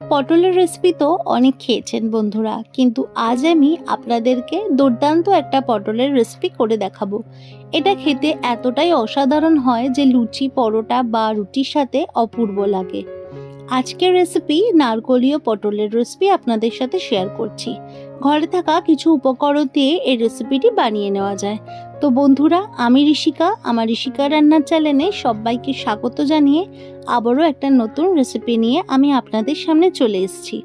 পটলের রেসিপি তো অনেক খেয়েছেন বন্ধুরা, কিন্তু আজ আমি আপনাদেরকে দুর্দান্ত একটা পটলের রেসিপি করে দেখাবো। এটা খেতে এতটাই অসাধারণ হয় যে লুচি, পরোটা বা রুটির সাথে অপূর্ব লাগে। আজকের রেসিপি নারকলীয় পটলের রেসিপি আপনাদের সাথে শেয়ার করছি। ঘরে থাকা কিছু উপকরণ দিয়ে এই রেসিপিটি বানিয়ে নেওয়া যায়। তো বন্ধুরা, আমি ঋষিকা, আমার ঋষিকা রান্নার চ্যানেলে সবাইকে স্বাগত জানিয়ে আবারও একটা নতুন রেসিপি নিয়ে আমি আপনাদের সামনে চলে এসেছি।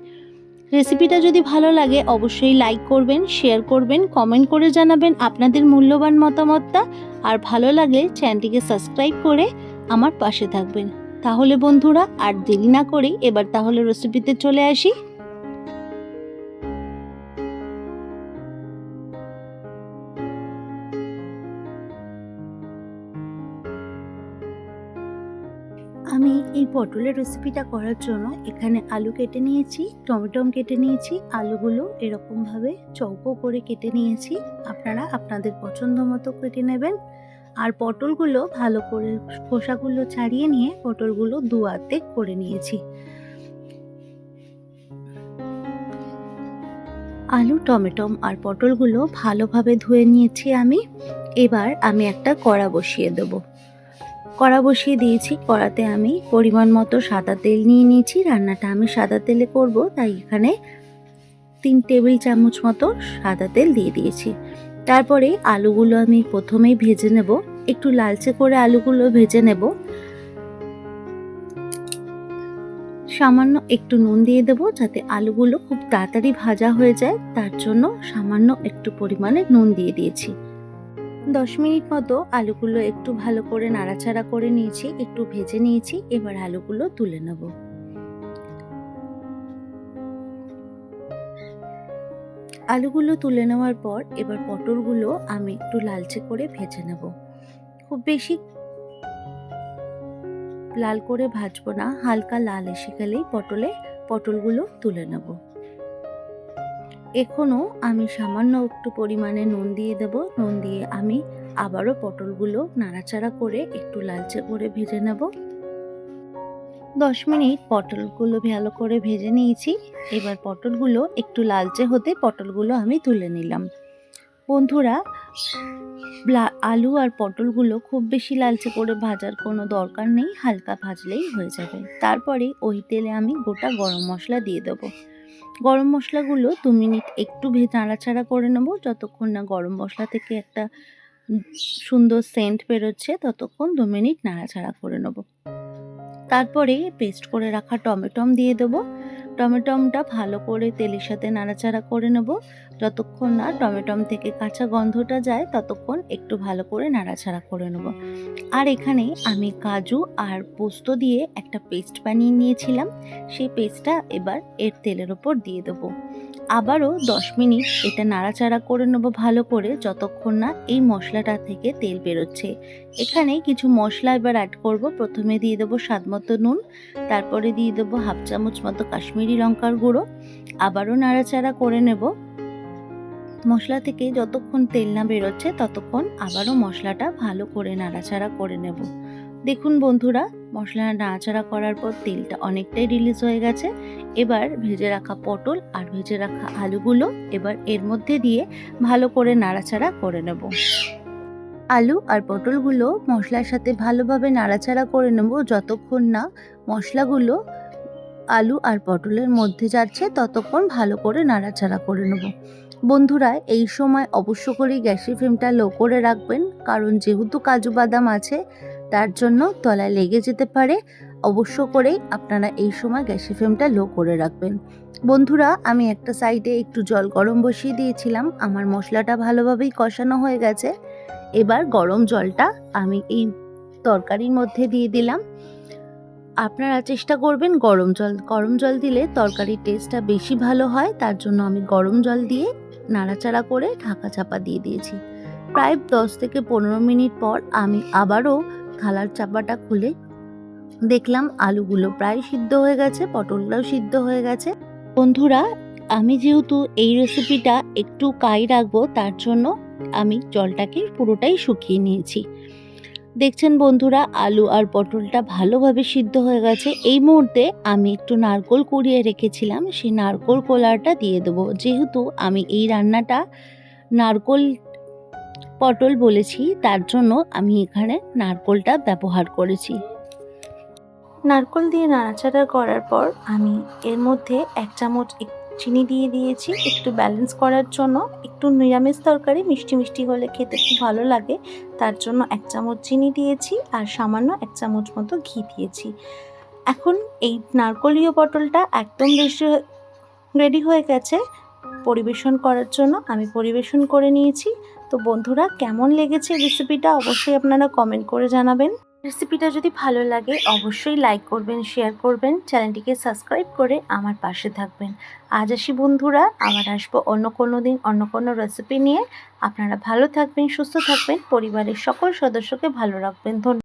রেসিপিটা যদি ভালো লাগে, অবশ্যই লাইক করবেন শেয়ার করবেন কমেন্ট করে জানাবেন আপনাদের মূল্যবান মতামতটা। আর ভালো লাগলে চ্যানেলটিকে সাবস্ক্রাইব করে আমার পাশে থাকবেন। তাহলে বন্ধুরা, আর দেরি না করে এবার তাহলে রেসিপিতে চলে আসি। আমি এই পটলের রেসিপিটা করার জন্য এখানে আলু কেটে নিয়েছি টমেটম কেটে নিয়েছি, আলুগুলো এরকমভাবে চৌকো করে কেটে নিয়েছি। আপনারা আপনাদের পছন্দ মতো কেটে নেবেন। আর পটলগুলো ভালো করে খোসাগুলো ছাড়িয়ে নিয়ে পটলগুলো দু অর্ধেক করে নিয়েছি। আলু টমেটম আর পটলগুলো ভালোভাবে ধুয়ে নিয়েছি আমি। এবার আমি একটা কড়া বসিয়ে দেবো। কড়া বসিয়ে দিয়েছি, কড়াতে আমি পরিমাণ মতো সাদা তেল নিয়ে নিয়েছি। রান্নাটা আমি সাদা তেলে করব, তাই এখানে তিন টেবিল চামচ মতো সাদা তেল দিয়ে দিয়েছি। তারপরে আলুগুলো আমি প্রথমেই ভেজে নেব। একটু লালচে করে আলুগুলো ভেজে নেব। সামান্য একটু নুন দিয়ে দেব যাতে আলুগুলো খুব তাড়াতাড়ি ভাজা হয়ে যায়। তার জন্য সামান্য একটু পরিমাণে নুন দিয়ে দিয়েছি। দশ মিনিট মতো আলুগুলো একটু ভালো করে নাড়াচাড়া করে নিয়েছি, একটু ভেজে নিয়েছি। এবার আলুগুলো তুলে নেব। আলুগুলো তুলে নেওয়ার পর এবার পটলগুলো আমি একটু লালচে করে ভেজে নেব। খুব বেশি লাল করে ভাজবো না, হালকা লাল এসে গেলেই পটলে পটলগুলো তুলে নেব। এখনও আমি সামান্য একটু পরিমাণে নুন দিয়ে দেব। নুন দিয়ে আমি আবারও পটলগুলো নাড়াচাড়া করে একটু লালচে করে ভেজে নেব। দশ মিনিট পটলগুলো ভালো করে ভেজে নিয়েছি। এবার পটলগুলো একটু লালচে হতে পটলগুলো আমি তুলে নিলাম। বন্ধুরা আলু আর পটলগুলো খুব বেশি লালচে করে ভাজার কোনো দরকার নেই, হালকা ভাজলেই হয়ে যাবে। তারপরে ওই তেলে আমি গোটা গরম মশলা দিয়ে দেবো। গরম মশলাগুলো দু মিনিট একটু ভে নাড়াচাড়া করে নেব, যতক্ষণ না গরম মশলা থেকে একটা সুন্দর সেন্ট বেরোচ্ছে, ততক্ষণ দু মিনিট নাড়াচাড়া করে নেব। তারপরে পেস্ট করে রাখা টমেটম দিয়ে দেবো। টমেটমটা ভালো করে তেলের সাথে নাড়াচাড়া করে নেব। যতক্ষণ না টমেটম থেকে কাঁচা গন্ধটা যায়, ততক্ষণ একটু ভালো করে নাড়াচাড়া করে নেব। আর এখানে আমি কাজু আর পোস্ত দিয়ে একটা পেস্ট বানিয়ে নিয়েছিলাম। সেই পেস্টটা এবার এর তেলের ওপর দিয়ে দেবো। আবারও দশ মিনিট এটা নাড়াচাড়া করে নেব ভালো করে যতক্ষণ না এই মশলাটা থেকে তেল বেরোচ্ছে। এখানে কিছু মশলা এবার অ্যাড করব। প্রথমে দিয়ে দেবো স্বাদ মতো নুন, তারপরে দিয়ে দেবো হাফ চামচ মতো কাশ্মীরি লঙ্কার গুঁড়ো। আবারও নাড়াচাড়া করে নেব। মশলা থেকে যতক্ষণ তেল না বেরোচ্ছে ততক্ষণ আবারও মশলাটা ভালো করে নাড়াচাড়া করে নেব। দেখুন বন্ধুরা, মশলা নাড়াচাড়া করার পর তেলটা অনেকটাই রিলিজ হয়ে গেছে। এবার ভেজে রাখা পটল আর ভেজে রাখা আলুগুলো এবার এর মধ্যে দিয়ে ভালো করে নাড়াচাড়া করে নেব। আলু আর পটলগুলো মশলার সাথে ভালোভাবে নাড়াচাড়া করে নেব যতক্ষণ না মশলাগুলো আলু আর পটলের মধ্যে যাচ্ছে ততক্ষণ ভালো করে নাড়াচাড়া করে নেব। বন্ধুরা, এই সময় অবশ্য করেই গ্যাসের ফ্লেমটা লো করে রাখবেন, কারণ যেহেতু কাজু বাদাম আছে তার জন্য তলায় লেগে যেতে পারে। অবশ্য করেই আপনারা এই সময় গ্যাসের ফ্লেমটা লো করে রাখবেন। বন্ধুরা, আমি একটা সাইডে একটু জল গরম বসিয়ে দিয়েছিলাম। আমার মশলাটা ভালোভাবেই কষানো হয়ে গেছে। এবার গরম জলটা আমি এই তরকারির মধ্যে দিয়ে দিলাম। আপনারা চেষ্টা করবেন গরম জল গরম জল দিলে তরকারির টেস্টটা বেশি ভালো হয়। তার জন্য আমি গরম জল দিয়ে নাড়াচাড়া করে ঢাকা চাপা দিয়ে দিয়েছি। প্রায় দশ থেকে পনেরো মিনিট পর আমি আবারও থালার চাপাটা খুলে দেখলাম আলুগুলো প্রায় সিদ্ধ হয়ে গেছে, পটলটাও সিদ্ধ হয়ে গেছে। বন্ধুরা, আমি যেহেতু এই রেসিপিটা একটু কাই রাখব, তার জন্য আমি জলটাকে পুরোটাই শুকিয়ে নিয়েছি। দেখছেন বন্ধুরা, আলু আর পটলটা ভালোভাবে সিদ্ধ হয়ে গেছে। এই মুহূর্তে আমি একটু নারকোল কুড়িয়ে রেখেছিলাম, সেই নারকোল কোলাটা দিয়ে দেবো। যেহেতু আমি এই রান্নাটা নারকোল পটল বলেছি, তার জন্য আমি এখানে নারকোলটা ব্যবহার করেছি। নারকোল দিয়ে নাড়াচাড়া করার পর আমি এর মধ্যে এক চামচ চিনি দিয়ে দিয়েছি, একটু ব্যালেন্স করার জন্য। একটু নিরামিষ তরকারি, মিষ্টি মিষ্টি হলে খেতে খুব ভালো লাগে। তার জন্য এক চামচ চিনি দিয়েছি আর সামান্য এক চামচ মতো ঘি দিয়েছি। এখন এই নারকলীয় পটলটা একদম বেশি রেডি হয়ে গেছে। পরিবেশন করার জন্য আমি পরিবেশন করে নিয়েছি। তো বন্ধুরা, কেমন লেগেছে রেসিপিটা অবশ্যই আপনারা কমেন্ট করে জানাবেন। রেসিপিটা যদি ভালো লাগে, অবশ্যই লাইক করবেন শেয়ার করবেন চ্যানেলটিকে সাবস্ক্রাইব করে আমার পাশে থাকবেন। আজ আসি বন্ধুরা, আবার আসব অন্য কোনো দিন, অন্য কোনো রেসিপি নিয়ে। আপনারা ভালো থাকবেন, সুস্থ থাকবেন, পরিবারের সকল সদস্যকে ভালো রাখবেন। ধন্যবাদ।